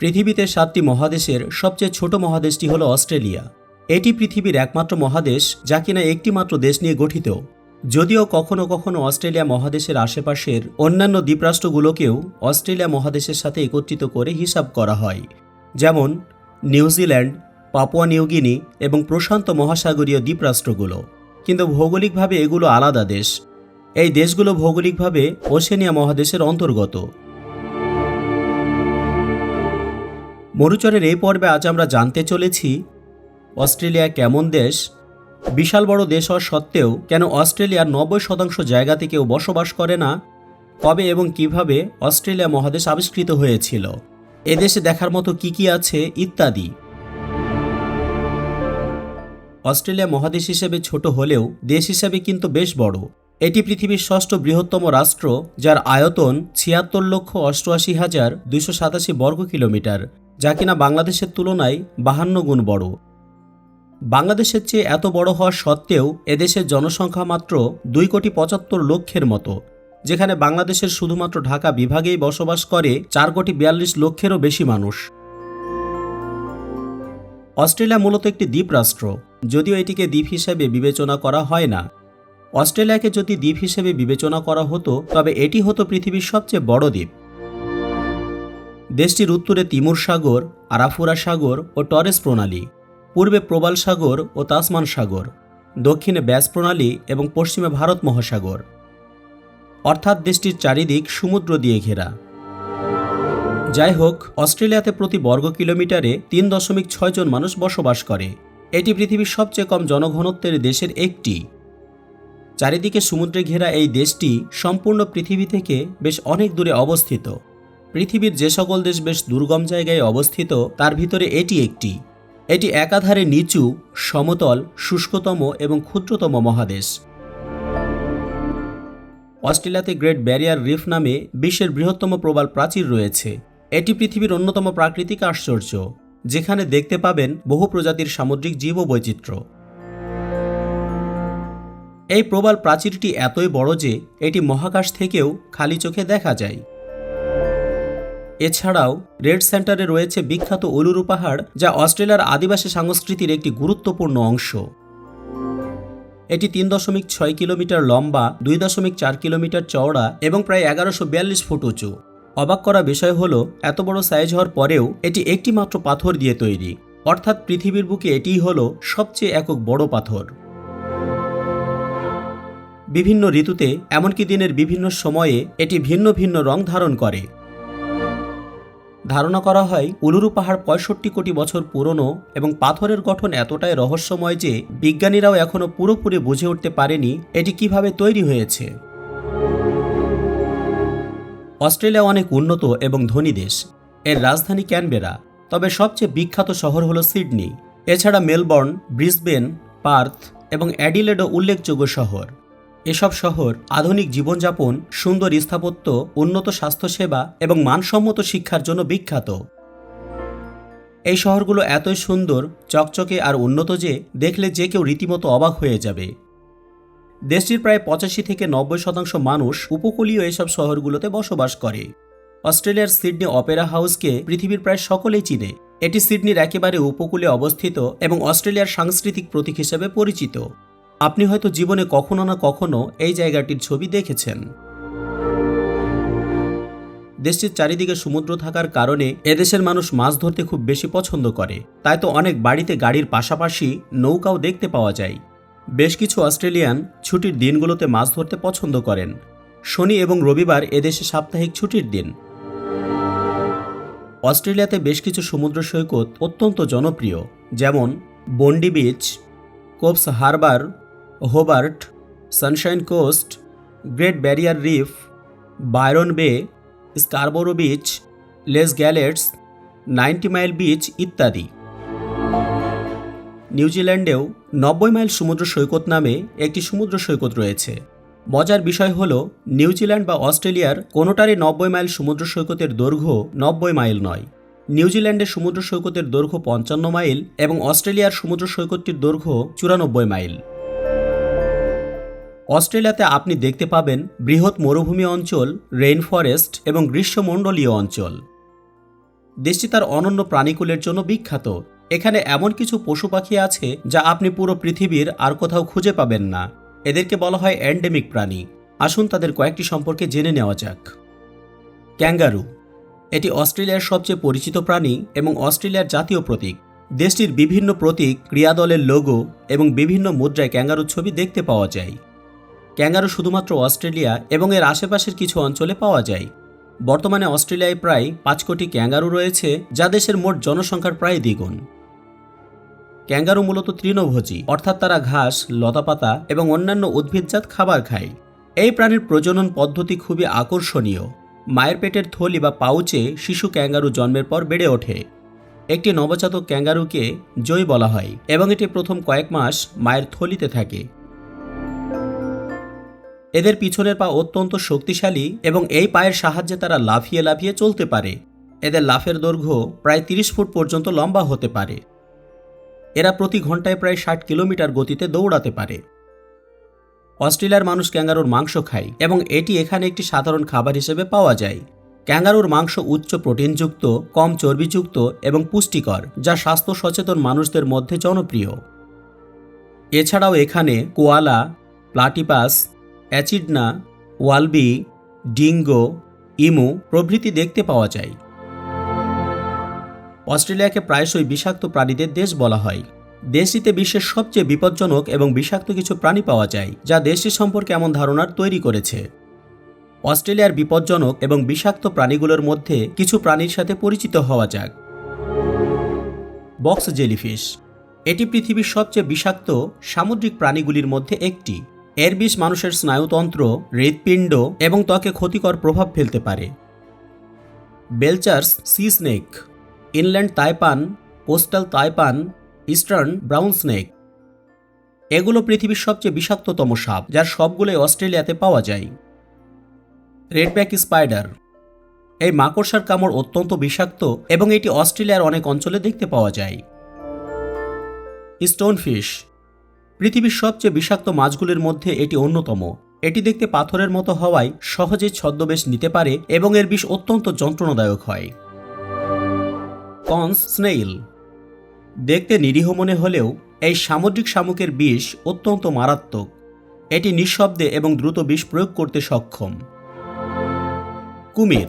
পৃথিবীতে সাতটি মহাদেশের সবচেয়ে ছোট মহাদেশটি হল অস্ট্রেলিয়া। এটি পৃথিবীর একমাত্র মহাদেশ যা কিনা একটি মাত্র দেশ নিয়ে গঠিত। যদিও কখনো কখনো অস্ট্রেলিয়া মহাদেশের আশেপাশের অন্যান্য দ্বীপরাষ্ট্রগুলোকেও অস্ট্রেলিয়া মহাদেশের সাথে একত্রিত করে হিসাব করা হয়। যেমন নিউজিল্যান্ড পাপুয়া নিউগিনি এবং প্রশান্ত মহাসাগরীয় দ্বীপরাষ্ট্রগুলো। কিন্তু ভৌগোলিকভাবে এগুলো আলাদা দেশ। এই দেশগুলো ভৌগোলিকভাবে ওশেনিয়া মহাদেশের অন্তর্গত। মরুচরের এই পর্বে আজ আমরা জানতে চলেছি, অস্ট্রেলিয়া কেমন দেশ? বিশাল বড় দেশ হওয়া সত্ত্বেও কেন অস্ট্রেলিয়ার নব্বই শতাংশ জায়গাতে কেউ বসবাস করে না? কবে এবং কীভাবে অস্ট্রেলিয়া মহাদেশ আবিষ্কৃত হয়েছিল? এদেশে দেখার মতো কি কি আছে, ইত্যাদি। অস্ট্রেলিয়া মহাদেশ হিসেবে ছোট হলেও দেশ হিসেবে কিন্তু বেশ বড়। এটি পৃথিবীর ষষ্ঠ বৃহত্তম রাষ্ট্র, যার আয়তন ছিয়াত্তর লক্ষ অষ্টআশি হাজার দুইশো সাতাশি বর্গ কিলোমিটার যা কিনা বাংলাদেশের তুলনায় বাহান্ন গুণ বড়। বাংলাদেশের চেয়ে এত বড় হওয়া সত্ত্বেও এদেশের জনসংখ্যা মাত্র দুই কোটি পঁচাত্তর লক্ষের মতো, যেখানে বাংলাদেশের শুধুমাত্র ঢাকা বিভাগেই বসবাস করে চার কোটি বিয়াল্লিশ লক্ষেরও বেশি মানুষ। অস্ট্রেলিয়া মূলত একটি দ্বীপরাষ্ট্র যদিও এটিকে দ্বীপ হিসেবে বিবেচনা করা হয় না। অস্ট্রেলিয়াকে যদি দ্বীপ হিসেবে বিবেচনা করা হতো, তবে এটি হতো পৃথিবীর সবচেয়ে বড় দ্বীপ। দেশটির উত্তরে তিমুর সাগর, আরাফুরা সাগর ও টরেস প্রণালী, পূর্বে প্রবাল সাগর ও তাসমান সাগর, দক্ষিণে ব্যাস প্রণালী এবং পশ্চিমে ভারত মহাসাগর। অর্থাৎ দেশটির চারিদিক সমুদ্র দিয়ে ঘেরা। যাই হোক অস্ট্রেলিয়াতে প্রতি বর্গ কিলোমিটারে তিন দশমিক ছয় জন মানুষ বসবাস করে। এটি পৃথিবীর সবচেয়ে কম জনঘনত্বের দেশের একটি। চারিদিকে সমুদ্রে ঘেরা এই দেশটি সম্পূর্ণ পৃথিবী থেকে বেশ অনেক দূরে অবস্থিত। পৃথিবীর যে সকল দেশ বেশ দুর্গম জায়গায় অবস্থিত, তার ভিতরে এটি একটি। এটি একাধারে নিচু, সমতল, শুষ্কতম এবং ক্ষুদ্রতম মহাদেশ। অস্ট্রেলিয়াতে গ্রেট ব্যারিয়ার রিফ নামে বিশ্বের বৃহত্তম প্রবাল প্রাচীর রয়েছে। এটি পৃথিবীর অন্যতম প্রাকৃতিক আশ্চর্য, যেখানে দেখতে পাবেন বহু প্রজাতির সামুদ্রিক জীব বৈচিত্র্য এই প্রবাল প্রাচীরটি এতই বড় যে এটি মহাকাশ থেকেও খালি চোখে দেখা যায়। এছাড়াও রেড সেন্টারে রয়েছে বিখ্যাত উলুরু পাহাড়, যা অস্ট্রেলিয়ার আদিবাসী সংস্কৃতির একটি গুরুত্বপূর্ণ অংশ। এটি তিন দশমিক ছয় কিলোমিটার লম্বা, দুই দশমিক চার কিলোমিটার চওড়া এবং প্রায় এগারোশো বিয়াল্লিশ ফুট উঁচু। অবাক করা বিষয় হল, এত বড় সাইজ হওয়ার পরেও এটি একটি মাত্র পাথর দিয়ে তৈরি। অর্থাৎ পৃথিবীর বুকে এটিই হল সবচেয়ে একক বড় পাথর। বিভিন্ন ঋতুতে, এমনকি দিনের বিভিন্ন সময়ে, এটি ভিন্ন ভিন্ন রং ধারণ করে। ধারণা করা হয়, উলুরু পাহাড় পঁয়ষট্টি কোটি বছর পুরনো এবং পাথরের গঠন এতটাই রহস্যময় যে বিজ্ঞানীরাও এখনও পুরোপুরি বুঝে উঠতে পারেনি এটি কীভাবে তৈরি হয়েছে। অস্ট্রেলিয়া অনেক উন্নত এবং ধনী দেশ। এর রাজধানী ক্যানবেরা, তবে সবচেয়ে বিখ্যাত শহর হল সিডনি। এছাড়া মেলবর্ন, ব্রিসবেন, পার্থ এবং অ্যাডিলেডও উল্লেখযোগ্য শহর। এসব শহর আধুনিক জীবনযাপন, সুন্দর স্থাপত্য, উন্নত স্বাস্থ্যসেবা এবং মানসম্মত শিক্ষার জন্য বিখ্যাত। এই শহরগুলো এতই সুন্দর, চকচকে আর উন্নত যে দেখলে যে কেউ রীতিমতো অবাক হয়ে যাবে। দেশটির প্রায় পঁচাশি থেকে নব্বই শতাংশ মানুষ উপকূলীয় এসব শহরগুলোতে বসবাস করে। অস্ট্রেলিয়ার সিডনি অপেরা হাউসকে পৃথিবীর প্রায় সকলেই চিনে। এটি সিডনির একেবারে উপকূলে অবস্থিত এবং অস্ট্রেলিয়ার সাংস্কৃতিক প্রতীক হিসেবে পরিচিত। আপনি হয়তো জীবনে কখনো না কখনো এই জায়গাটির ছবি দেখেছেন। দেশটির চারিদিকে সমুদ্র থাকার কারণে এদেশের মানুষ মাছ ধরতে খুব বেশি পছন্দ করে। তাই তো অনেক বাড়িতে গাড়ির পাশাপাশি নৌকাও দেখতে পাওয়া যায়। বেশ কিছু অস্ট্রেলিয়ান ছুটির দিনগুলোতে মাছ ধরতে পছন্দ করেন। শনি এবং রবিবার এদেশে সাপ্তাহিক ছুটির দিন। অস্ট্রেলিয়াতে বেশ কিছু সমুদ্র সৈকত অত্যন্ত জনপ্রিয়, যেমন Bondi beach, Coffs Harbour Hobart, Sunshine Coast, Great Barrier Reef Byron Bay, Scarborough beach, Les Galets, ninety mile beach ইত্যাদি। নিউজিল্যান্ডেও নব্বই মাইল সমুদ্র সৈকত নামে একটি সমুদ্র সৈকত রয়েছে। মজার বিষয় হল, নিউজিল্যান্ড বা অস্ট্রেলিয়ার কোনোটারই নব্বই মাইল সমুদ্র সৈকতের দৈর্ঘ্য নব্বই মাইল নয়। নিউজিল্যান্ডের সমুদ্র সৈকতের দৈর্ঘ্য পঞ্চান্ন মাইল এবং অস্ট্রেলিয়ার সমুদ্র সৈকতটির দৈর্ঘ্য চুরানব্বই মাইল। অস্ট্রেলিয়াতে আপনি দেখতে পাবেন বৃহৎ মরুভূমি অঞ্চল রেইন ফরেস্ট এবং গ্রীষ্মমণ্ডলীয় অঞ্চল। দেশটি তার অনন্য প্রাণীকুলের জন্য বিখ্যাত। এখানে এমন কিছু পশু পাখি আছে যা আপনি পুরো পৃথিবীর আর কোথাও খুঁজে পাবেন না। এদেরকে বলা হয় অ্যান্ডেমিক প্রাণী। আসুন তাদের কয়েকটি সম্পর্কে জেনে নেওয়া যাক। ক্যাঙ্গারু। এটি অস্ট্রেলিয়ার সবচেয়ে পরিচিত প্রাণী এবং অস্ট্রেলিয়ার জাতীয় প্রতীক। দেশটির বিভিন্ন প্রতীক ক্রিয়াদলের লোগো এবং বিভিন্ন মুদ্রায় ক্যাঙ্গারুর ছবি দেখতে পাওয়া যায়। ক্যাঙ্গারু শুধুমাত্র অস্ট্রেলিয়া এবং এর আশেপাশের কিছু অঞ্চলে পাওয়া যায়। বর্তমানে অস্ট্রেলিয়ায় প্রায় পাঁচ কোটি ক্যাঙ্গারু রয়েছে, যা দেশের মোট জনসংখ্যার প্রায় দ্বিগুণ। ক্যাঙ্গারু মূলত তৃণভোজী, অর্থাৎ তারা ঘাস, লতাপাতা এবং অন্যান্য উদ্ভিদজাত খাবার খায়। এই প্রাণীর প্রজনন পদ্ধতি খুবই আকর্ষণীয়। মায়ের পেটের থলি বা পাউচে শিশু ক্যাঙ্গারু জন্মের পর বেড়ে ওঠে। একটি নবজাতক ক্যাঙ্গারুকে জই বলা হয় এবং এটি প্রথম কয়েক মাস মায়ের থলিতে থাকে। এদের পিছনের পা অত্যন্ত শক্তিশালী এবং এই পায়ের সাহায্যে তারা লাফিয়ে লাফিয়ে চলতে পারে। এদের লাফের দৈর্ঘ্য প্রায় তিরিশ ফুট পর্যন্ত লম্বা হতে পারে। এরা প্রতি ঘন্টায় প্রায় ষাট কিলোমিটার গতিতে দৌড়াতে পারে। অস্ট্রেলিয়ার মানুষ ক্যাঙ্গারুর মাংস খায় এবং এটি এখানে একটি সাধারণ খাবার হিসেবে পাওয়া যায়। ক্যাঙ্গারুর মাংস উচ্চ প্রোটিনযুক্ত, কম চর্বিযুক্ত এবং পুষ্টিকর, যা স্বাস্থ্য সচেতন মানুষদের মধ্যে জনপ্রিয়। এছাড়াও এখানে কোয়ালা, প্লাটিপাস অ্যাচিডনা ওয়ালবি, ডিঙ্গো, ইমু প্রভৃতি দেখতে পাওয়া যায়। অস্ট্রেলিয়াকে প্রায়শই বিষাক্ত প্রাণীদের দেশ বলা হয়। দেশটিতে বিশ্বের সবচেয়ে বিপজ্জনক এবং বিষাক্ত কিছু প্রাণী পাওয়া যায়, যা দেশটি সম্পর্কে এমন ধারণার তৈরি করেছে। অস্ট্রেলিয়ার বিপজ্জনক এবং বিষাক্ত প্রাণীগুলোর মধ্যে কিছু প্রাণীর সাথে পরিচিত হওয়া যাক। Box jellyfish. এটি পৃথিবীর সবচেয়ে বিষাক্ত সামুদ্রিক প্রাণীগুলির মধ্যে একটি। এর বিষ মানুষের স্নায়ুতন্ত্র, হৃৎপিণ্ড এবং ত্বকে ক্ষতিকর প্রভাব ফেলতে পারে। Belcher's, sea snake, inland taipan, coastal taipan, eastern brown snake. এগুলো পৃথিবীর সবচেয়ে বিষাক্ততম সাপ, যার সবগুলোই অস্ট্রেলিয়াতে পাওয়া যায়। রেডব্যাক স্পাইডার, এই মাকড়সার কামড় অত্যন্ত বিষাক্ত এবং এটি অস্ট্রেলিয়ার অনেক অঞ্চলে দেখতে পাওয়া যায়। স্টোনফিশ পৃথিবীর সবচেয়ে বিষাক্ত মাছগুলির মধ্যে এটি অন্যতম। এটি দেখতে পাথরের মতো হওয়ায় সহজে ছদ্মবেশ নিতে পারে এবং এর বিষ অত্যন্ত যন্ত্রণাদায়ক হয়। Cones snail. দেখতে নিরীহ মনে হলেও এই সামুদ্রিক শামুকের বিষ অত্যন্ত মারাত্মক। এটি নিঃশব্দে এবং দ্রুত বিষ প্রয়োগ করতে সক্ষম। কুমির।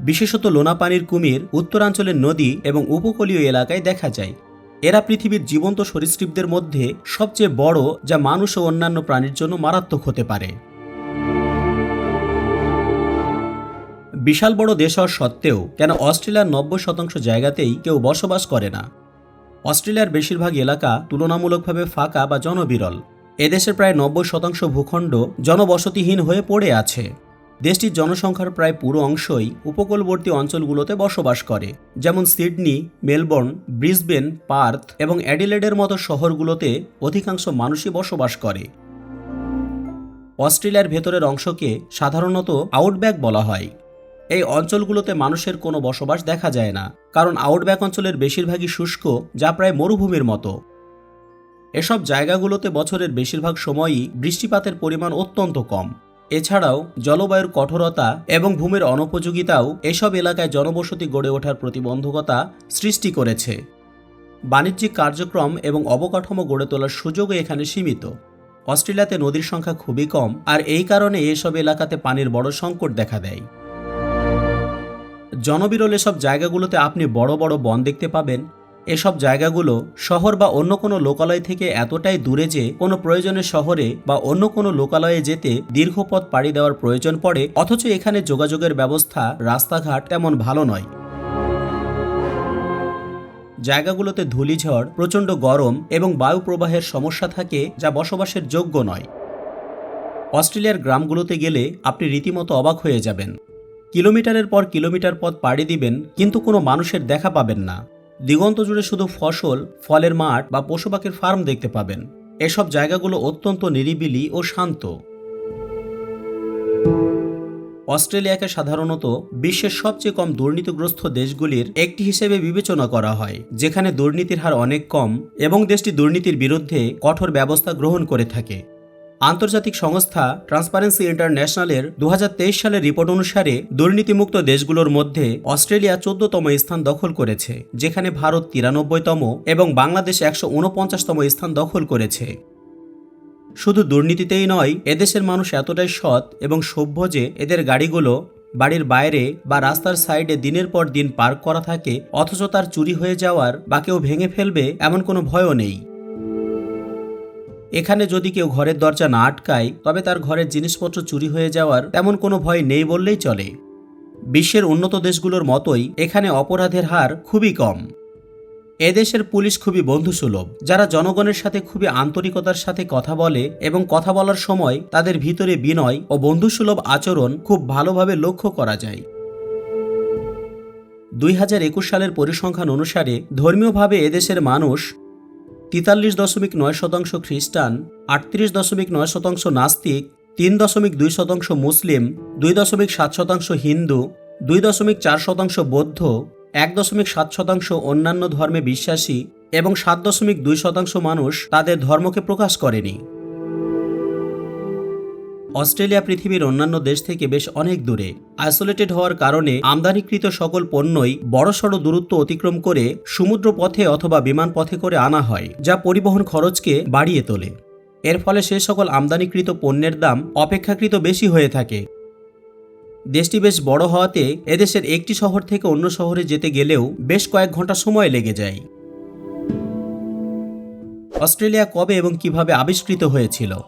বিশেষত লোনাপানির কুমির উত্তরাঞ্চলের নদী এবং উপকূলীয় এলাকায় দেখা যায়। এরা পৃথিবীর জীবন্ত সরীসৃপদের মধ্যে সবচেয়ে বড়, যা মানুষ ও অন্যান্য প্রাণীর জন্য মারাত্মক হতে পারে। বিশাল বড় দেশ হওয়ার সত্ত্বেও, কেন অস্ট্রেলিয়ার নব্বই শতাংশ জায়গাতেই কেউ বসবাস করে না। অস্ট্রেলিয়ার বেশিরভাগ এলাকা তুলনামূলকভাবে ফাঁকা বা জনবিরল। এদেশের প্রায় নব্বই শতাংশ ভূখণ্ড জনবসতিহীন হয়ে পড়ে আছে। দেশটির জনসংখ্যার প্রায় পুরো অংশই উপকূলবর্তী অঞ্চলগুলোতে বসবাস করে, যেমন সিডনি, মেলবোর্ন, ব্রিসবেন, পার্থ এবং অ্যাডিলেডের মতো শহরগুলোতে অধিকাংশ মানুষই বসবাস করে। অস্ট্রেলিয়ার ভেতরের অংশকে সাধারণত আউটব্যাক বলা হয়। এই অঞ্চলগুলোতে মানুষের কোনো বসবাস দেখা যায় না, কারণ আউটব্যাক অঞ্চলের বেশিরভাগই শুষ্ক, যা প্রায় মরুভূমির মতো। এসব জায়গাগুলোতে বছরের বেশিরভাগ সময়ই বৃষ্টিপাতের পরিমাণ অত্যন্ত কম। এছাড়াও জলবায়ুর কঠোরতা এবং ভূমির অনুপযোগিতাও এসব এলাকায় জনবসতি গড়ে ওঠার প্রতিবন্ধকতা সৃষ্টি করেছে। বাণিজ্যিক কার্যক্রম এবং অবকাঠামো গড়ে তোলার সুযোগও এখানে সীমিত। অস্ট্রেলিয়াতে নদীর সংখ্যা খুবই কম, আর এই কারণে এসব এলাকাতে পানির বড় সংকট দেখা দেয়। জনবিরল এসব জায়গাগুলোতে আপনি বড় বড় বন দেখতে পাবেন এসব জায়গাগুলো শহর বা অন্য কোনো লোকালয় থেকে এতটাই দূরে যে কোনো প্রয়োজনে শহরে বা অন্য কোনো লোকালয়ে যেতে দীর্ঘ পথ পাড়ি দেওয়ার প্রয়োজন পড়ে, অথচ এখানে যোগাযোগের ব্যবস্থা রাস্তাঘাট তেমন ভালো নয়। জায়গাগুলোতে ধূলিঝড়, প্রচণ্ড গরম এবং বায়ু প্রবাহের সমস্যা থাকে যা বসবাসের যোগ্য নয়। অস্ট্রেলিয়ার গ্রামগুলোতে গেলে আপনি রীতিমতো অবাক হয়ে যাবেন। কিলোমিটারের পর কিলোমিটার পথ পাড়ি দিবেন, কিন্তু কোনো মানুষের দেখা পাবেন না। দিগন্ত জুড়ে শুধু ফসল, ফলের মাঠ বা পশু পাখির ফার্ম দেখতে পাবেন। এসব জায়গাগুলো অত্যন্ত নিরিবিলি ও শান্ত। অস্ট্রেলিয়াকে সাধারণত বিশ্বের সবচেয়ে কম দুর্নীতিগ্রস্ত দেশগুলির একটি হিসেবে বিবেচনা করা হয়, যেখানে দুর্নীতির হার অনেক কম এবং দেশটি দুর্নীতির বিরুদ্ধে কঠোর ব্যবস্থা গ্রহণ করে থাকে। আন্তর্জাতিক সংস্থা ট্রান্সপারেন্সি ইন্টারন্যাশনালের দু হাজার তেইশ সালের রিপোর্ট অনুসারে দুর্নীতিমুক্ত দেশগুলোর মধ্যে অস্ট্রেলিয়া চোদ্দতম স্থান দখল করেছে, যেখানে ভারত তিরানব্বইতম এবং বাংলাদেশ একশো উনপঞ্চাশতম স্থান দখল করেছে। শুধু দুর্নীতিতেই নয়, এদেশের মানুষ এতটাই সৎ এবং সভ্য যে এদের গাড়িগুলো বাড়ির বাইরে বা রাস্তার সাইডে দিনের পর দিন পার্ক করা থাকে, অথচ তার চুরি হয়ে যাওয়ার বা কেউ ভেঙে ফেলবে এমন কোনো ভয়ও নেই। এখানে যদি কেউ ঘরের দরজা না আটকায়, তবে তার ঘরের জিনিসপত্র চুরি হয়ে যাওয়ার তেমন কোনো ভয় নেই বললেই চলে। বিশ্বের উন্নত দেশগুলোর মতোই এখানে অপরাধের হার খুবই কম। এদেশের পুলিশ খুবই বন্ধুসুলভ, যারা জনগণের সাথে খুবই আন্তরিকতার সাথে কথা বলে এবং কথা বলার সময় তাদের ভিতরে বিনয় ও বন্ধুসুলভ আচরণ খুব ভালোভাবে লক্ষ্য করা যায়। দুই হাজার একুশ সালের পরিসংখ্যান অনুসারে ধর্মীয়ভাবে এদেশের মানুষ তেতাল্লিশ দশমিক নয় শতাংশ খ্রিস্টান, আটত্রিশ দশমিক নয় শতাংশ নাস্তিক, তিন দশমিক দুই শতাংশ মুসলিম, দুই দশমিক সাত শতাংশ হিন্দু, দুই দশমিক চার শতাংশ বৌদ্ধ, এক দশমিক সাত শতাংশ অন্যান্য ধর্মে বিশ্বাসী এবং সাত দশমিক দুই শতাংশ মানুষ তাদের ধর্মকে প্রকাশ করেনি। অস্ট্রেলিয়া পৃথিবীর অন্যান্য দেশ থেকে বেশ অনেক দূরে। আইসোলেটেড হওয়ার কারণে আমদানিকৃত সকল পণ্যই বড়সড় দূরত্ব অতিক্রম করে সমুদ্র পথে অথবা বিমান পথে করে আনা হয়, যা পরিবহন খরচকে বাড়িয়ে তোলে। এর ফলে সে সকল আমদানিকৃত পণ্যের দাম অপেক্ষাকৃত বেশি হয়ে থাকে। দেশটি বেশ বড় হওয়াতে এদেশের একটি শহর থেকে অন্য শহরে যেতে গেলেও বেশ কয়েক ঘণ্টা সময় লেগে যায়। অস্ট্রেলিয়া কবে এবং কীভাবে আবিষ্কৃত হয়েছিল?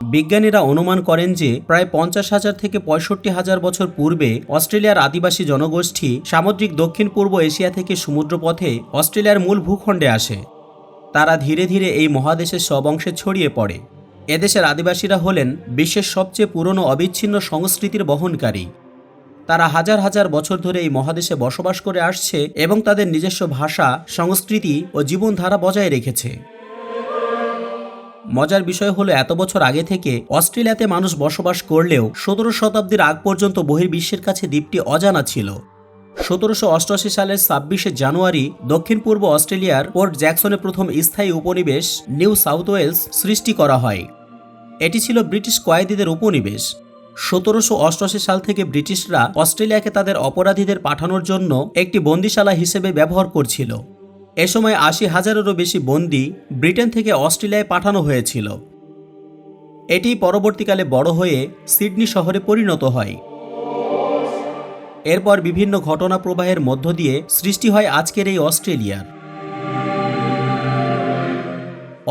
বিজ্ঞানীরা অনুমান করেন যে প্রায় পঞ্চাশ হাজার থেকে পঁয়ষট্টি হাজার বছর পূর্বে অস্ট্রেলিয়ার আদিবাসী জনগোষ্ঠী সামুদ্রিক দক্ষিণ পূর্ব এশিয়া থেকে সমুদ্রপথে অস্ট্রেলিয়ার মূল ভূখণ্ডে আসে। তারা ধীরে ধীরে এই মহাদেশের সব অংশে ছড়িয়ে পড়ে। এদেশের আদিবাসীরা হলেন বিশ্বের সবচেয়ে পুরনো অবিচ্ছিন্ন সংস্কৃতির বহনকারী। তারা হাজার হাজার বছর ধরে এই মহাদেশে বসবাস করে আসছে এবং তাদের নিজস্ব ভাষা, সংস্কৃতি ও জীবনধারা বজায় রেখেছে। মজার বিষয় হলো এত বছর আগে থেকে অস্ট্রেলিয়াতে মানুষ বসবাস করলেও সতেরো শতাব্দীর আগ পর্যন্ত বহির্বিশ্বের কাছে দ্বীপটি অজানা ছিল। সতেরোশো অষ্টআশি সালের ছাব্বিশে জানুয়ারি দক্ষিণ পূর্ব অস্ট্রেলিয়ার পোর্ট জ্যাকসনে প্রথম স্থায়ী উপনিবেশ নিউ সাউথ ওয়েলস সৃষ্টি করা হয়। এটি ছিল ব্রিটিশ কয়েদিদের উপনিবেশ। সতেরোশো অষ্টআশি সাল থেকে ব্রিটিশরা অস্ট্রেলিয়াকে তাদের অপরাধীদের পাঠানোর জন্য একটি বন্দিশালা হিসেবে ব্যবহার করছিল। এ সময় আশি হাজারেরও বেশি বন্দি ব্রিটেন থেকে অস্ট্রেলিয়ায় পাঠানো হয়েছিল। এটি পরবর্তীকালে বড় হয়ে সিডনি শহরে পরিণত হয়। এরপর বিভিন্ন ঘটনা প্রবাহের মধ্য দিয়ে সৃষ্টি হয় আজকের এই অস্ট্রেলিয়ার।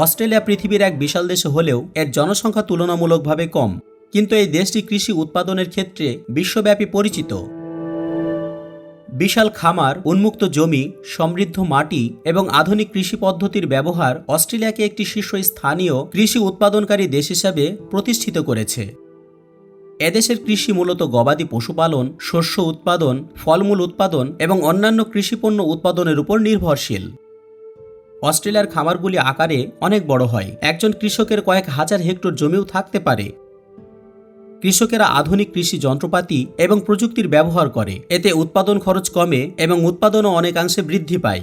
অস্ট্রেলিয়া পৃথিবীর এক বিশাল দেশ হলেও এর জনসংখ্যা তুলনামূলকভাবে কম, কিন্তু এই দেশটি কৃষি উৎপাদনের ক্ষেত্রে বিশ্বব্যাপী পরিচিত। বিশাল খামার, উন্মুক্ত জমি, সমৃদ্ধ মাটি এবং আধুনিক কৃষি পদ্ধতির ব্যবহার অস্ট্রেলিয়াকে একটি শীর্ষস্থানীয় কৃষি উৎপাদনকারী দেশ হিসাবে প্রতিষ্ঠিত করেছে। এদেশের কৃষি মূলত গবাদি পশুপালন, শস্য উৎপাদন, ফলমূল উৎপাদন এবং অন্যান্য কৃষিপণ্য উৎপাদনের উপর নির্ভরশীল। অস্ট্রেলিয়ার খামারগুলি আকারে অনেক বড় হয়। একজন কৃষকের কয়েক হাজার হেক্টর জমিও থাকতে পারে। কৃষকেরা আধুনিক কৃষি যন্ত্রপাতি এবং প্রযুক্তির ব্যবহার করে। এতে উৎপাদন খরচ কমে এবং উৎপাদনও অনেকাংশে বৃদ্ধি পায়।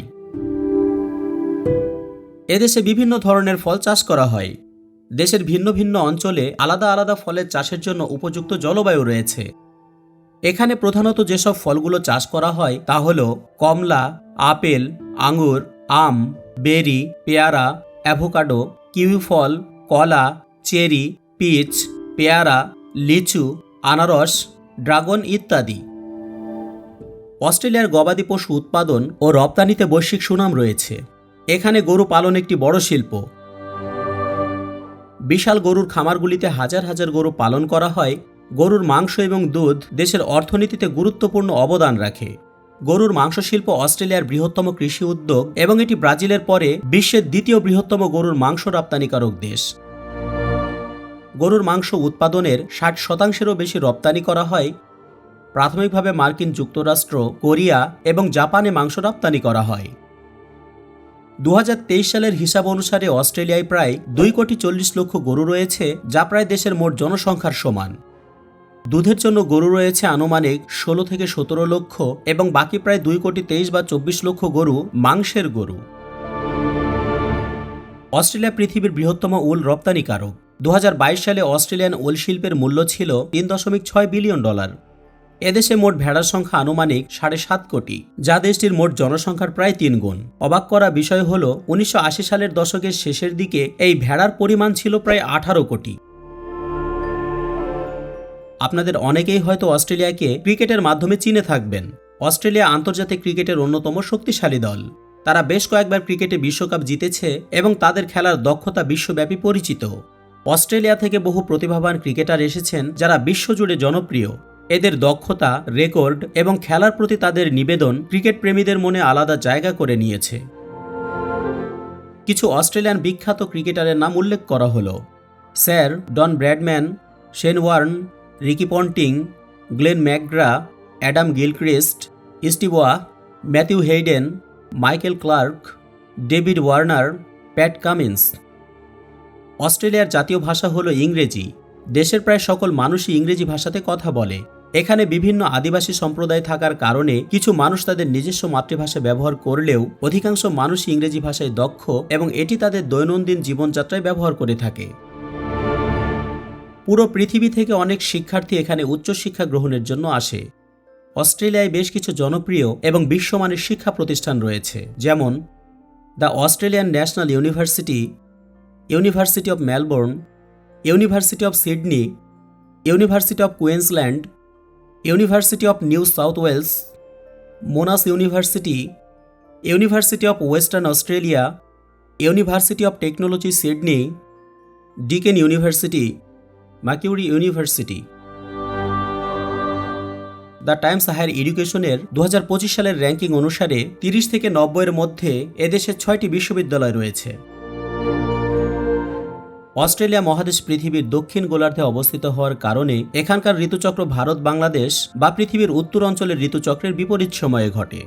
এদেশে বিভিন্ন ধরনের ফল চাষ করা হয়। দেশের ভিন্ন ভিন্ন অঞ্চলে আলাদা আলাদা ফলের চাষের জন্য উপযুক্ত জলবায়ু রয়েছে। এখানে প্রধানত যেসব ফলগুলো চাষ করা হয় তা হল কমলা, আপেল, আঙুর, আম, বেরি, পেয়ারা, অ্যাভোকাডো কিউই ফল কলা, চেরি, পিচ, পেয়ারা লিচু, আনারস, ড্রাগন ইত্যাদি। অস্ট্রেলিয়ার গবাদি পশু উৎপাদন ও রপ্তানিতে বৈশ্বিক সুনাম রয়েছে। এখানে গরু পালন একটি বড় শিল্প। বিশাল গরুর খামারগুলিতে হাজার হাজার গরু পালন করা হয়। গরুর মাংস এবং দুধ দেশের অর্থনীতিতে গুরুত্বপূর্ণ অবদান রাখে। গরুর মাংস শিল্প অস্ট্রেলিয়ার বৃহত্তম কৃষি উদ্যোগ এবং এটি ব্রাজিলের পরে বিশ্বের দ্বিতীয় বৃহত্তম গরুর মাংস রপ্তানিকারক দেশ। গরুর মাংস উৎপাদনের ষাট শতাংশেরও বেশি রপ্তানি করা হয়। প্রাথমিকভাবে মার্কিন যুক্তরাষ্ট্র, কোরিয়া এবং জাপানে মাংস রপ্তানি করা হয়। দু হাজার তেইশ সালের হিসাব অনুসারে অস্ট্রেলিয়ায় প্রায় দুই কোটি চল্লিশ লক্ষ গরু রয়েছে, যা প্রায় দেশের মোট জনসংখ্যার সমান। দুধের জন্য গরু রয়েছে আনুমানিক ষোলো থেকে সতেরো লক্ষ এবং বাকি প্রায় দুই কোটি তেইশ বা চব্বিশ লক্ষ গরু মাংসের গরু। অস্ট্রেলিয়া পৃথিবীর বৃহত্তম উল রপ্তানিকারক। দু হাজার বাইশ সালে অস্ট্রেলিয়ান ওল শিল্পের মূল্য ছিল তিন দশমিক ছয় বিলিয়ন ডলার। এদেশে মোট ভেড়ার সংখ্যা আনুমানিক সাড়ে সাত কোটি, যা দেশটির মোট জনসংখ্যার প্রায় তিন গুণ। অবাক করা বিষয় হল, উনিশশো আশি সালের দশকের শেষের দিকে এই ভেড়ার পরিমাণ ছিল প্রায় আঠারো কোটি। আপনাদের অনেকেই হয়তো অস্ট্রেলিয়াকে ক্রিকেটের মাধ্যমে চিনে থাকবেন। অস্ট্রেলিয়া আন্তর্জাতিক ক্রিকেটের অন্যতম শক্তিশালী দল। তারা বেশ কয়েকবার ক্রিকেটে বিশ্বকাপ জিতেছে এবং তাদের খেলার দক্ষতা বিশ্বব্যাপী পরিচিত। অস্ট্রেলিয়া থেকে বহু প্রতিভাবান ক্রিকেটার এসেছেন যারা বিশ্বজুড়ে জনপ্রিয়। এদের দক্ষতা, রেকর্ড এবং খেলার প্রতি তাদের নিবেদন ক্রিকেট প্রেমীদের মনে আলাদা জায়গা করে নিয়েছে। কিছু অস্ট্রেলিয়ান বিখ্যাত ক্রিকেটারের নাম উল্লেখ করা হলো। Sir Don Bradman, Shane Warne, Ricky Ponting, Glenn McGrath, Adam Gilchrist Steve Waugh Matthew Hayden, Michael Clarke, David Warner, Pat Cummins. অস্ট্রেলিয়ার জাতীয় ভাষা হলো ইংরেজি। দেশের প্রায় সকল মানুষই ইংরেজি ভাষাতে কথা বলে। এখানে বিভিন্ন আদিবাসী সম্প্রদায় থাকার কারণে কিছু মানুষ তাদের নিজস্ব মাতৃভাষা ব্যবহার করলেও অধিকাংশ মানুষ ইংরেজি ভাষায় দক্ষ এবং এটি তাদের দৈনন্দিন জীবনযাত্রায় ব্যবহার করে থাকে। পুরো পৃথিবী থেকে অনেক শিক্ষার্থী এখানে উচ্চশিক্ষা গ্রহণের জন্য আসে। অস্ট্রেলিয়ায় বেশ কিছু জনপ্রিয় এবং বিশ্বমানের শিক্ষা প্রতিষ্ঠান রয়েছে, যেমন the Australian National University University of Melbourne, University of Sydney, University of Queensland, University of New South Wales, Monash University University of Western Australia, University of Technology Sydney, Deakin University, Macquarie University. The Times Higher এডুকেশনের দু হাজার পঁচিশ সালের ranking অনুসারে তিরিশ থেকে নব্বইয়ের মধ্যে এদেশে ছয়টি বিশ্ববিদ্যালয় রয়েছে। অস্ট্রেলিয়া মহাদেশ পৃথিবীর দক্ষিণ গোলার্ধে অবস্থিত হওয়ার কারণে এখানকার ঋতুচক্র ভারত, বাংলাদেশ বা পৃথিবীর উত্তর অঞ্চলের ঋতুচক্রের বিপরীত সময়ে ঘটে।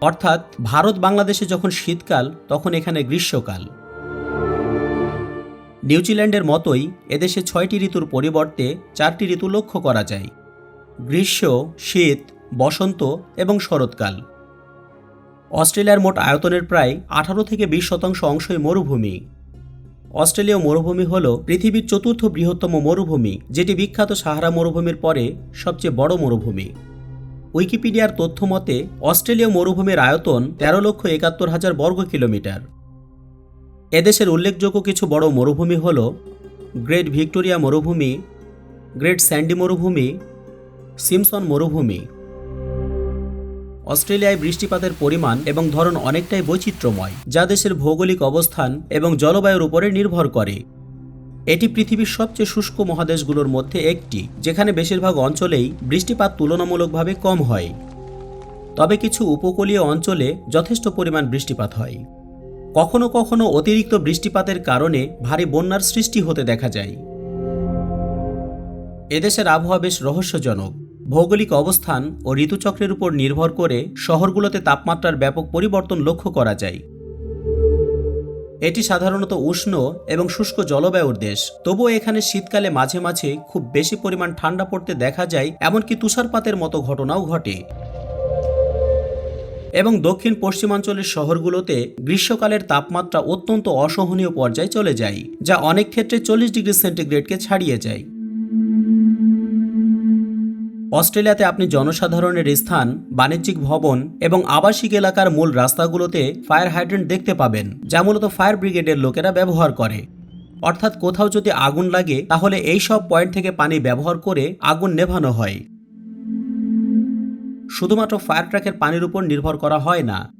অর্থাৎ ভারত, বাংলাদেশে যখন শীতকাল, তখন এখানে গ্রীষ্মকাল। নিউজিল্যান্ডের মতোই এদেশে ছয়টি ঋতুর পরিবর্তে চারটি ঋতু লক্ষ্য করা যায়। গ্রীষ্ম, শীত, বসন্ত এবং শরৎকাল। অস্ট্রেলিয়ার মোট আয়তনের প্রায় আঠারো থেকে বিশ শতাংশ অংশই মরুভূমি। অস্ট্রেলীয় মরুভূমি হল পৃথিবীর চতুর্থ বৃহত্তম মরুভূমি, যেটি বিখ্যাত সাহারা মরুভূমির পরে সবচেয়ে বড় মরুভূমি। উইকিপিডিয়ার তথ্য মতে, অস্ট্রেলীয় মরুভূমির আয়তন তেরো লক্ষ একাত্তর হাজার বর্গ কিলোমিটার। এদেশের উল্লেখযোগ্য কিছু বড় মরুভূমি হল গ্রেট ভিক্টোরিয়া মরুভূমি, গ্রেট স্যান্ডি মরুভূমি, সিমসন মরুভূমি। অস্ট্রেলিয়ায় বৃষ্টিপাতের পরিমাণ এবং ধরন অনেকটাই বৈচিত্র্যময়, যা দেশের ভৌগোলিক অবস্থান এবং জলবায়ুর উপরে নির্ভর করে। এটি পৃথিবীর সবচেয়ে শুষ্ক মহাদেশগুলোর মধ্যে একটি, যেখানে বেশিরভাগ অঞ্চলেই বৃষ্টিপাত তুলনামূলকভাবে কম হয়। তবে কিছু উপকূলীয় অঞ্চলে যথেষ্ট পরিমাণ বৃষ্টিপাত হয়। কখনো কখনো অতিরিক্ত বৃষ্টিপাতের কারণে ভারী বন্যার সৃষ্টি হতে দেখা যায়। এদেশের আবহাওয়া বেশ রহস্যজনক। ভৌগোলিক অবস্থান ও ঋতুচক্রের উপর নির্ভর করে শহরগুলোতে তাপমাত্রার ব্যাপক পরিবর্তন লক্ষ্য করা যায়। এটি সাধারণত উষ্ণ এবং শুষ্ক জলবায়ুর দেশ। তবুও এখানে শীতকালে মাঝে মাঝে খুব বেশি পরিমাণ ঠান্ডা পড়তে দেখা যায়, এমনকি তুষারপাতের মতো ঘটনাও ঘটে। এবং দক্ষিণ পশ্চিমাঞ্চলের শহরগুলোতে গ্রীষ্মকালের তাপমাত্রা অত্যন্ত অসহনীয় পর্যায়ে চলে যায়, যা অনেক ক্ষেত্রে চল্লিশ ডিগ্রি সেন্টিগ্রেডকে ছাড়িয়ে যায়। অস্ট্রেলিয়াতে আপনি জনসাধারণের স্থান, বাণিজ্যিক ভবন এবং আবাসিক এলাকার মূল রাস্তাগুলোতে ফায়ার হাইড্রেন্ট দেখতে পাবেন, যা মূলত ফায়ার ব্রিগেডের লোকেরা ব্যবহার করে। অর্থাৎ কোথাও যদি আগুন লাগে, তাহলে এই সব পয়েন্ট থেকে পানি ব্যবহার করে আগুন নেভানো হয়। শুধুমাত্র ফায়ার ট্রাকের পানির উপর নির্ভর করা হয় না।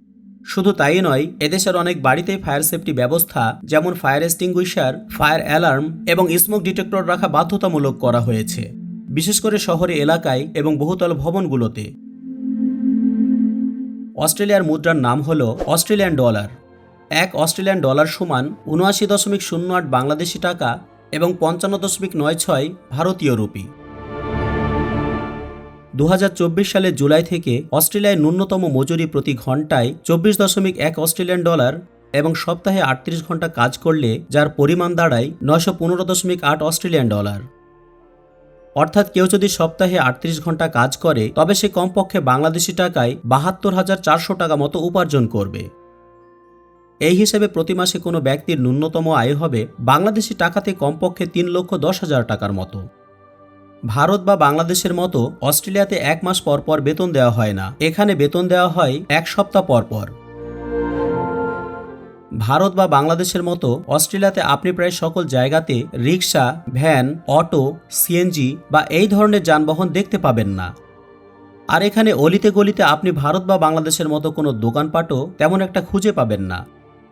শুধু তাই নয়, এদেশের অনেক বাড়িতেই ফায়ার সেফটি ব্যবস্থা, যেমন ফায়ার এক্সটিংগুইশার, ফায়ার অ্যালার্ম এবং স্মোক ডিটেক্টর রাখা বাধ্যতামূলক করা হয়েছে। বিশেষ করে শহরে এলাকায় এবং বহুতল ভবনগুলোতে। অস্ট্রেলিয়ার মুদ্রার নাম হল অস্ট্রেলিয়ান ডলার। এক অস্ট্রেলিয়ান ডলার সমান উনআশি দশমিক শূন্য আট বাংলাদেশি টাকা এবং পঞ্চান্ন দশমিক নয় ছয় ভারতীয় রুপি। দু সালে জুলাই থেকে অস্ট্রেলিয়ায় ন্যূনতম মজুরি প্রতি ঘন্টায় চব্বিশ দশমিক এক অস্ট্রেলিয়ান ডলার এবং সপ্তাহে আটত্রিশ ঘণ্টা কাজ করলে যার পরিমাণ দাঁড়ায় নয়শো পনেরো দশমিক আট অস্ট্রেলিয়ান ডলার। অর্থাৎ কেউ যদি সপ্তাহে আটত্রিশ ঘণ্টা কাজ করে, তবে সে কমপক্ষে বাংলাদেশি টাকায় বাহাত্তর হাজার চারশো টাকা মতো উপার্জন করবে। এই হিসেবে প্রতি মাসে কোনো ব্যক্তির ন্যূনতম আয় হবে বাংলাদেশি টাকাতে কমপক্ষে তিন লক্ষ দশ হাজার টাকার মতো। ভারত বা বাংলাদেশের মতো অস্ট্রেলিয়াতে এক মাস পর পর বেতন দেওয়া হয় না। এখানে বেতন দেওয়া হয় এক সপ্তাহ পর পর ভারত বা বাংলাদেশের মতো অস্ট্রেলিয়াতে আপনি প্রায় সকল জায়গাতে রিক্সা, ভ্যান, অটো সিএনজি বা এই ধরনের যানবাহন দেখতে পাবেন না। আর এখানে অলিতে গলিতে আপনি ভারত বা বাংলাদেশের মতো কোনো দোকানপাটও তেমন একটা খুঁজে পাবেন না।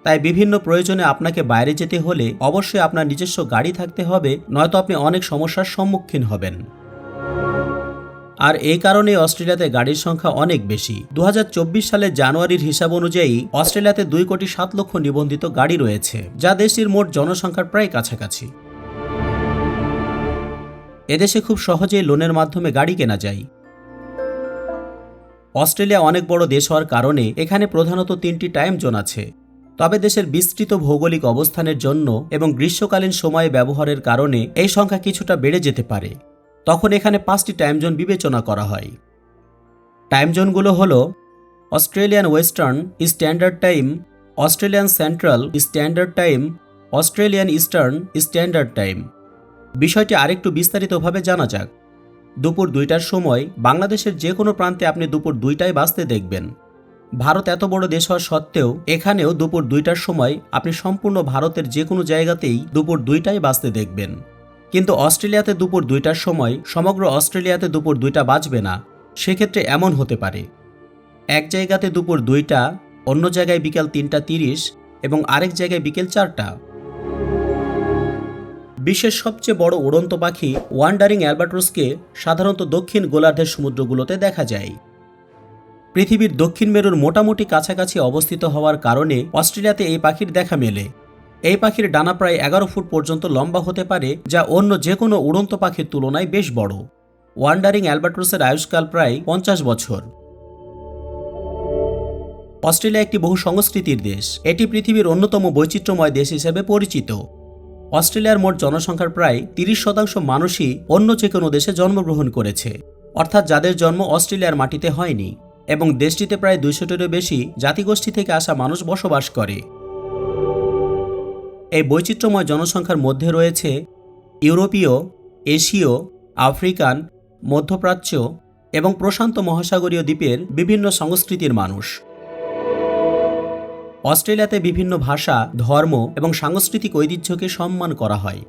তাই বিভিন্ন প্রয়োজনে আপনাকে বাইরে যেতে হলে অবশ্যই আপনার নিজস্ব গাড়ি থাকতে হবে, নয়তো আপনি অনেক সমস্যার সম্মুখীন হবেন। আর এই কারণে অস্ট্রেলিয়াতে গাড়ির সংখ্যা অনেক বেশি। দু সালের জানুয়ারির হিসাব অনুযায়ী অস্ট্রেলিয়াতে দুই কোটি সাত লক্ষ নিবন্ধিত গাড়ি রয়েছে, যা দেশটির মোট জনসংখ্যার প্রায় কাছাকাছি। এদেশে খুব সহজেই লোনের মাধ্যমে গাড়ি কেনা যায়। অস্ট্রেলিয়া অনেক বড় দেশ হওয়ার কারণে এখানে প্রধানত তিনটি টাইম জোন আছে। তবে দেশের বিস্তৃত ভৌগোলিক অবস্থানের জন্য এবং গ্রীষ্মকালীন সময়ে ব্যবহারের কারণে এই সংখ্যা কিছুটা বেড়ে যেতে পারে। তখন এখানে পাঁচটি টাইম জোন বিবেচনা করা হয়। টাইম জোনগুলো হল Australian Western Standard Time Australian Central Standard Time Australian Eastern Standard Time বিষয়টি আরেকটু বিস্তারিতভাবে জানা যাক। দুপুর দুইটার সময় বাংলাদেশের যে কোনো প্রান্তে আপনি দুপুর দুইটায় বাঁচতে দেখবেন। ভারত এত বড় দেশ হওয়া সত্ত্বেও এখানেও দুপুর দুইটার সময় আপনি সম্পূর্ণ ভারতের যে কোনো জায়গাতেই দুপুর দুইটায় বাঁচতে দেখবেন। কিন্তু অস্ট্রেলিয়াতে দুপুর দুইটার সময় সমগ্র অস্ট্রেলিয়াতে দুপুর দুইটা বাজবে না, সেক্ষেত্রে এমন হতে পারে। এক জায়গাতে দুপুর দুইটা, অন্য জায়গায় বিকেল তিনটা তিরিশ এবং আরেক জায়গায় বিকেল চারটা। বিশ্বের সবচেয়ে বড় উড়ন্ত পাখি ওয়ান্ডারিং অ্যালবাট্রোসকে সাধারণত দক্ষিণ গোলার্ধের সমুদ্রগুলোতে দেখা যায়। পৃথিবীর দক্ষিণ মেরুর মোটামুটি কাছাকাছি অবস্থিত হওয়ার কারণে অস্ট্রেলিয়াতে এই পাখির দেখা মেলে। এই পাখির ডানা প্রায় এগারো ফুট পর্যন্ত লম্বা হতে পারে, যা অন্য যে কোনো উড়ন্ত পাখির তুলনায় বেশ বড়। ওয়ান্ডারিং অ্যালবাট্রোসের আয়ুষ্কাল প্রায় পঞ্চাশ বছর। অস্ট্রেলিয়া একটি বহু সংস্কৃতির দেশ। এটি পৃথিবীর অন্যতম বৈচিত্র্যময় দেশ হিসেবে পরিচিত। অস্ট্রেলিয়ার মোট জনসংখ্যার প্রায় তিরিশ শতাংশ মানুষই অন্য যে কোনো দেশে জন্মগ্রহণ করেছে। অর্থাৎ যাদের জন্ম অস্ট্রেলিয়ার মাটিতে হয়নি এবং দেশটিতে প্রায় দুইশোটিরও বেশি জাতিগোষ্ঠী থেকে আসা মানুষ বসবাস করে। এই বৈচিত্র্যময় জনসংখ্যার মধ্যে রয়েছে ইউরোপীয়, এশীয়, আফ্রিকান, মধ্যপ্রাচ্য এবং প্রশান্ত মহাসাগরীয় দ্বীপের বিভিন্ন সংস্কৃতির মানুষ। অস্ট্রেলিয়াতে বিভিন্ন ভাষা, ধর্ম এবং সাংস্কৃতিক ঐতিহ্যকে সম্মান করা হয়।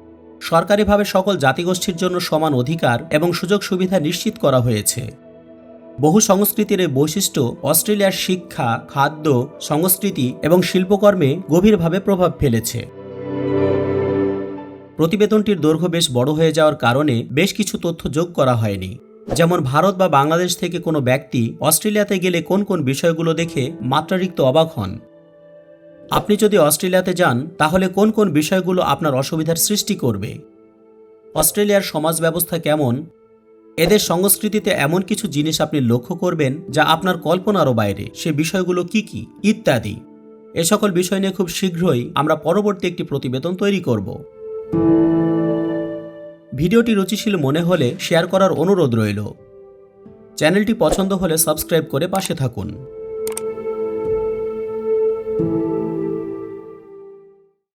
সরকারিভাবে সকল জাতিগোষ্ঠীর জন্য সমান অধিকার এবং সুযোগ সুবিধা নিশ্চিত করা হয়েছে। বহু সংস্কৃতির এই বৈশিষ্ট্য অস্ট্রেলিয়ার শিক্ষা, খাদ্য, সংস্কৃতি এবং শিল্পকর্মে গভীরভাবে প্রভাব ফেলেছে। প্রতিবেদনটির দৈর্ঘ্য বেশ বড় হয়ে যাওয়ার কারণে বেশ কিছু তথ্য যোগ করা হয়নি। যেমন ভারত বা বাংলাদেশ থেকে কোনো ব্যক্তি অস্ট্রেলিয়াতে গেলে কোন কোন বিষয়গুলো দেখে মাত্রারিক্ত অবাক হন। আপনি যদি অস্ট্রেলিয়াতে যান, তাহলে কোন কোন বিষয়গুলো আপনার অসুবিধার সৃষ্টি করবে? অস্ট্রেলিয়ার সমাজ ব্যবস্থা কেমন? এদের সংস্কৃতিতে এমন কিছু জিনিস আপনি লক্ষ্য করবেন যা আপনার কল্পনারও বাইরে। সে বিষয়গুলো কি কি, ইত্যাদি। এ সকল বিষয় নিয়ে খুব শীঘ্রই আমরা পরবর্তী একটি প্রতিবেদন তৈরি করব। ভিডিওটি রুচিশীল মনে হলে শেয়ার করার অনুরোধ রইল। চ্যানেলটি পছন্দ হলে সাবস্ক্রাইব করে পাশে থাকুন।